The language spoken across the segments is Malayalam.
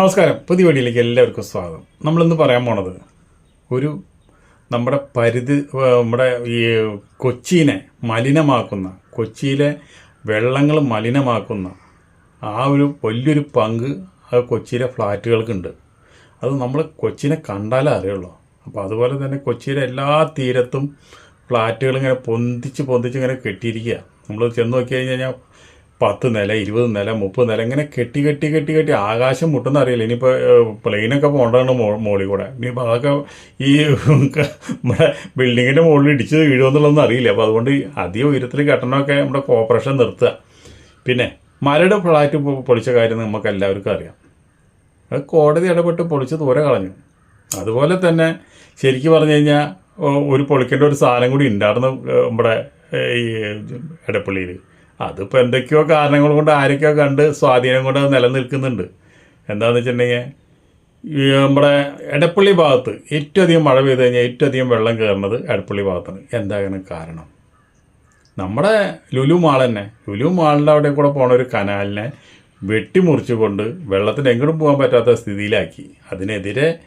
നമസ്കാരം. പുതിയ വീഡിയോയിലേക്ക് എല്ലാവർക്കും സ്വാഗതം. നമ്മളിന്ന് പറയാൻ പോണത് ഒരു നമ്മുടെ പരിധി നമ്മുടെ ഈ കൊച്ചിനെ മലിനമാക്കുന്ന കൊച്ചിയിലെ വെള്ളങ്ങൾ മലിനമാക്കുന്ന ആ ഒരു വലിയൊരു പങ്ക് ആ കൊച്ചിയിലെ ഫ്ലാറ്റുകൾക്കുണ്ട്. അത് നമ്മൾ കൊച്ചിനെ കണ്ടാലേ അറിയുള്ളൂ. അപ്പോൾ അതുപോലെ തന്നെ കൊച്ചിയിലെ എല്ലാ തീരത്തും ഫ്ലാറ്റുകൾ ഇങ്ങനെ പൊന്തിച്ച് പൊന്തിച്ച് ഇങ്ങനെ കെട്ടിയിരിക്കുക. നമ്മൾ ചെന്ന് നോക്കി കഴിഞ്ഞ് കഴിഞ്ഞാൽ പത്ത് നില ഇരുപത് നില മുപ്പത് നില ഇങ്ങനെ കെട്ടി കെട്ടി കെട്ടി കെട്ടി ആകാശം മുട്ടുന്ന അറിയില്ല. ഇനിയിപ്പോൾ പ്ലെയിനൊക്കെ പോകേണ്ടതാണ് മോ മുകളിൽ കൂടെ. ഇനിയിപ്പോൾ അതൊക്കെ ഈ നമ്മുടെ ബിൽഡിങ്ങിന്റെ മുകളിൽ ഇടിച്ച് വീഴുമെന്നുള്ളതൊന്നും അറിയില്ല. അപ്പോൾ അതുകൊണ്ട് അധികം ഉയരത്തിൽ കെട്ടണമൊക്കെ നമ്മുടെ കോപ്പറേഷൻ നിർത്തുക. പിന്നെ മരട് ഫ്ലാറ്റ് പൊളിച്ച കാര്യം നമുക്ക് എല്ലാവർക്കും അറിയാം. അത് കോടതി ഇടപെട്ട് പൊളിച്ച് ദൂരെ കളഞ്ഞു. അതുപോലെ തന്നെ ശരിക്കും പറഞ്ഞു കഴിഞ്ഞാൽ ഒരു പൊളിക്കേണ്ട ഒരു സാധനം കൂടി ഉണ്ടായിരുന്നു നമ്മുടെ ഈ എടപ്പള്ളിയിൽ അതിപ്പോൾ എന്തൊക്കെയോ കാരണങ്ങൾ കൊണ്ട് ആരൊക്കെയോ കണ്ട് സ്വാധീനം കൊണ്ട് അത് നിലനിൽക്കുന്നുണ്ട്. എന്താണെന്ന് വെച്ചിട്ടുണ്ടെങ്കിൽ നമ്മുടെ എടപ്പള്ളി ഭാഗത്ത് ഏറ്റവും അധികം മഴ പെയ്ത് കഴിഞ്ഞാൽ ഏറ്റവും അധികം വെള്ളം കയറുന്നത് എടപ്പള്ളി ഭാഗത്താണ്. എന്താണ് കാരണം? നമ്മുടെ ലുലു മാൾ തന്നെ. ലുലു മാളിന്റെ അവിടെ കൂടെ പോണ ഒരു കനാലിനെ വെട്ടിമുറിച്ചുകൊണ്ട് വെള്ളത്തിന് എങ്ങോട്ടും പോകാൻ പറ്റാത്ത സ്ഥിതിയിലാക്കി. അതിനെതിരെ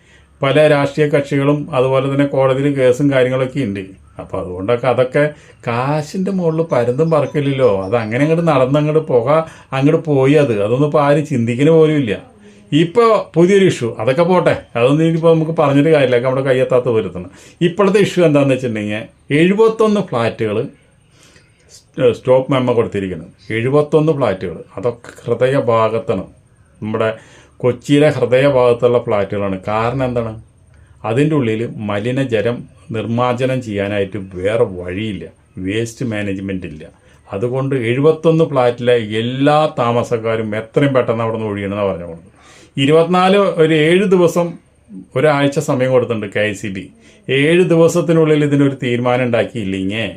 പല രാഷ്ട്രീയ കക്ഷികളും അതുപോലെ തന്നെ കോടതിയിൽ കേസും കാര്യങ്ങളൊക്കെ ഉണ്ട്. അപ്പോൾ അതുകൊണ്ടൊക്കെ അതൊക്കെ കാശിന്റെ മുകളിൽ പരന്തും പറക്കില്ലല്ലോ. അത് അങ്ങനെ അങ്ങോട്ട് നടന്നങ്ങോട്ട് പുക അങ്ങോട്ട് പോയി അത്. അതൊന്നും ഇപ്പോൾ ആരും ചിന്തിക്കുന്ന പോലും ഇല്ല. ഇപ്പോൾ പുതിയൊരു ഇഷ്യൂ അതൊക്കെ പോട്ടെ. അതൊന്നും ഇനിയിപ്പോൾ നമുക്ക് പറഞ്ഞിട്ട് കാര്യമില്ല. നമ്മുടെ കയ്യെത്താത്ത വരുത്തണം. ഇപ്പോഴത്തെ ഇഷ്യൂ എന്താണെന്ന് വെച്ചിട്ടുണ്ടെങ്കിൽ എഴുപത്തൊന്ന് ഫ്ലാറ്റുകൾ സ്റ്റോപ്പ് മെമ്മ കൊടുത്തിരിക്കുന്നത് എഴുപത്തൊന്ന് ഫ്ലാറ്റുകൾ അതൊക്കെ ഹൃദയഭാഗത്താണ് നമ്മുടെ കൊച്ചിയിലെ ഹൃദയഭാഗത്തുള്ള ഫ്ലാറ്റുകളാണ്. കാരണം എന്താണ്? അതിന്റെ ഉള്ളിൽ മലിനജലം നിർമ്മാർജനം ചെയ്യാനായിട്ട് വേറെ വഴിയില്ല. വേസ്റ്റ് മാനേജ്മെന്റ് ഇല്ല. അതുകൊണ്ട് എഴുപത്തൊന്ന് ഫ്ലാറ്റിലെ എല്ലാ താമസക്കാരും എത്രയും പെട്ടെന്ന് അവിടെ നിന്ന് ഒഴിയണമെന്ന് പറഞ്ഞു കൊടുത്തു ഇരുപത്തിനാല് ഒരു ഏഴ് ദിവസം ഒരാഴ്ച സമയം കൊടുത്തിട്ടുണ്ട് കെ ഐ സി ബി ഏഴ് ദിവസത്തിനുള്ളിൽ ഇതിനൊരു തീരുമാനം ഉണ്ടാക്കിയില്ലെങ്കിൽ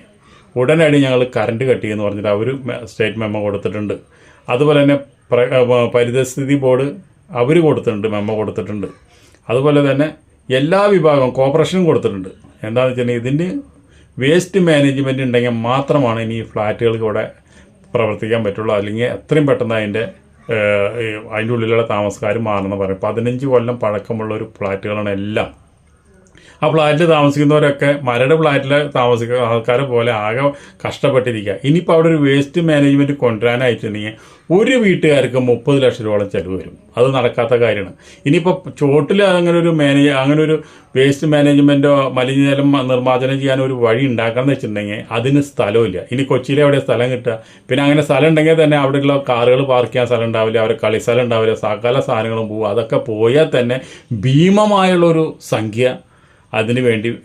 ഉടനടി ഞങ്ങൾ കറണ്ട് കട്ടി എന്ന് പറഞ്ഞിട്ട് അവർ സ്റ്റേറ്റ് മെമ്മോ കൊടുത്തിട്ടുണ്ട്. അതുപോലെ തന്നെ പ്ര- പരിതസ്ഥിതി ബോർഡ് അവർ കൊടുത്തിട്ടുണ്ട് മെമ്മോ കൊടുത്തിട്ടുണ്ട്. അതുപോലെ തന്നെ എല്ലാ വിഭാഗവും കോർപ്പറേഷനും കൊടുത്തിട്ടുണ്ട്. എന്താണെന്ന് വെച്ചിട്ടുണ്ടെങ്കിൽ ഇതിന് വേസ്റ്റ് മാനേജ്മെന്റ് ഉണ്ടെങ്കിൽ മാത്രമാണ് ഇനി ഫ്ലാറ്റുകൾക്ക് ഇവിടെ പ്രവർത്തിക്കാൻ പറ്റുള്ളൂ. അല്ലെങ്കിൽ എത്രയും പെട്ടെന്ന് അതിന്റെ അതിന്റെ ഉള്ളിലുള്ള താമസക്കാർ മാറണമെന്ന് പറയും. പതിനഞ്ച് കൊല്ലം പഴക്കമുള്ള ഒരു ഫ്ലാറ്റുകളാണ് എല്ലാം. ആ ഫ്ലാറ്റിൽ താമസിക്കുന്നവരൊക്കെ മരട് ഫ്ലാറ്റിൽ താമസിക്കുന്ന ആൾക്കാരെ പോലെ ആകെ കഷ്ടപ്പെട്ടിരിക്കുക. ഇനിയിപ്പോൾ അവിടെ ഒരു വേസ്റ്റ് മാനേജ്മെന്റ് കൊണ്ടുവരാനായിട്ടുണ്ടെങ്കിൽ ഒരു വീട്ടുകാർക്ക് മുപ്പത് ലക്ഷം രൂപയോളം ചിലവ് വരും. അത് നടക്കാത്ത കാര്യമാണ്. ഇനിയിപ്പോൾ ചോട്ടിൽ അങ്ങനെ ഒരു മാനേജ് അങ്ങനെ ഒരു വേസ്റ്റ് മാനേജ്മെന്റോ മലിനജലം നിർമ്മാർജനം ചെയ്യാൻ ഒരു വഴി ഉണ്ടാക്കണം വെച്ചിട്ടുണ്ടെങ്കിൽ അതിന് സ്ഥലമില്ല. ഇനി കൊച്ചിയിലെ അവിടെ സ്ഥലം കിട്ടുക? പിന്നെ അങ്ങനെ സ്ഥലം ഉണ്ടെങ്കിൽ തന്നെ അവിടെയുള്ള കാറുകൾ പാർക്ക് ചെയ്യാൻ സ്ഥലം ഉണ്ടാവില്ല അവരെ കളി സ്ഥലം ഉണ്ടാവില്ല സകല സാധനങ്ങളും പോകും അതൊക്കെ പോയാൽ തന്നെ ഭീമമായുള്ളൊരു സംഖ്യ അതിന് വേണ്ടി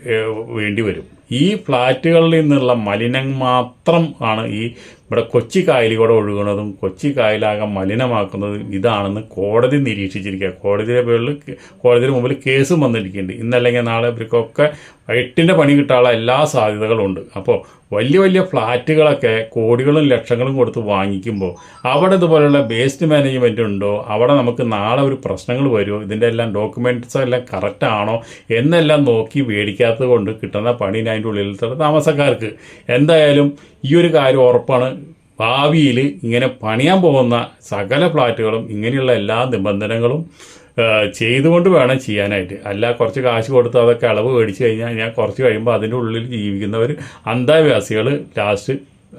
വേണ്ടി വരും. ഈ ഫ്ലാറ്റുകളിൽ നിന്നുള്ള മലിനം മാത്രം ആണ് ഈ ഇവിടെ കൊച്ചി കായലിലൂടെ ഒഴുകുന്നതും കൊച്ചി കായലാകെ മലിനമാക്കുന്നതും ഇതാണെന്ന് കോടതി നിരീക്ഷിച്ചിരിക്കുക. കോടതിയുടെ പേരിൽ കോടതിയുടെ മുമ്പിൽ കേസും വന്നിരിക്കുന്നുണ്ട്. ഇന്നല്ലെങ്കിൽ നാളെ ഇവർക്കൊക്കെ വൈറ്റിന്റെ പണി കിട്ടാനുള്ള എല്ലാ സാധ്യതകളും ഉണ്ട് അപ്പോൾ വലിയ വലിയ ഫ്ലാറ്റുകളൊക്കെ കോടികളും ലക്ഷങ്ങളും കൊടുത്ത് വാങ്ങിക്കുമ്പോൾ അവിടെ ഇതുപോലെയുള്ള വേസ്റ്റ് മാനേജ്മെന്റ് ഉണ്ടോ? അവിടെ നമുക്ക് നാളെ ഒരു പ്രശ്നങ്ങൾ വരുമോ? ഇതിന്റെ എല്ലാം ഡോക്യുമെന്റ്സ് എല്ലാം കറക്റ്റ് ആണോ എന്നെല്ലാം നോക്കി മേടിക്കാത്തത് കൊണ്ട് കിട്ടുന്ന പണി അതിന്റെ ഉള്ളിലത്തെ താമസക്കാർക്ക്. എന്തായാലും ഈ ഒരു കാര്യം ഉറപ്പാണ്. ഭാവിയിൽ ഇങ്ങനെ പണിയാൻ പോകുന്ന സകല ഫ്ലാറ്റുകളും ഇങ്ങനെയുള്ള എല്ലാ നിബന്ധനകളും ചെയ്തുകൊണ്ട് വേണം ചെയ്യാനായിട്ട്. അല്ല കുറച്ച് കാശ് കൊടുത്ത് അതൊക്കെ അളവ് മേടിച്ച് കഴിഞ്ഞാൽ ഞാൻ കുറച്ച് കഴിയുമ്പോൾ അതിന്റെ ഉള്ളിൽ ജീവിക്കുന്നവർ അന്താവാസികൾ ലാസ്റ്റ്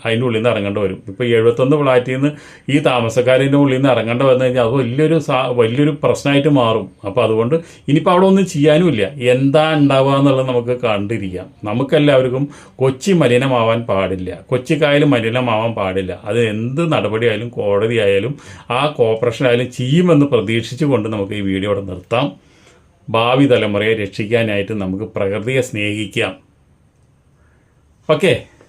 അതിന്റെ ഉള്ളിൽ നിന്ന് ഇറങ്ങേണ്ടി വരും. ഇപ്പോൾ എഴുപത്തൊന്ന് ഫ്ലാറ്റിൽ നിന്ന് ഈ താമസക്കാരന്റെ ഉള്ളിൽ നിന്ന് ഇറങ്ങേണ്ടി വന്നു കഴിഞ്ഞാൽ അത് വലിയൊരു വലിയൊരു പ്രശ്നമായിട്ട് മാറും. അപ്പോൾ അതുകൊണ്ട് ഇനിയിപ്പോൾ അവിടെ ഒന്നും ചെയ്യാനുമില്ല. എന്താ ഉണ്ടാവുക എന്നുള്ളത് നമുക്ക് കണ്ടിരിക്കാം. നമുക്കെല്ലാവർക്കും കൊച്ചി മലിനമാവാൻ പാടില്ല. കൊച്ചി കായൽ മലിനമാവാൻ പാടില്ല. അത് എന്ത് നടപടിയായാലും കോടതി ആയാലും ആ കോർപ്പറേഷൻ ആയാലും ചെയ്യുമെന്ന് പ്രതീക്ഷിച്ചുകൊണ്ട് നമുക്ക് ഈ വീഡിയോ ഇവിടെ നിർത്താം. ഭാവി തലമുറയെ രക്ഷിക്കാനായിട്ട് നമുക്ക് പ്രകൃതിയെ സ്നേഹിക്കാം. ഓക്കെ.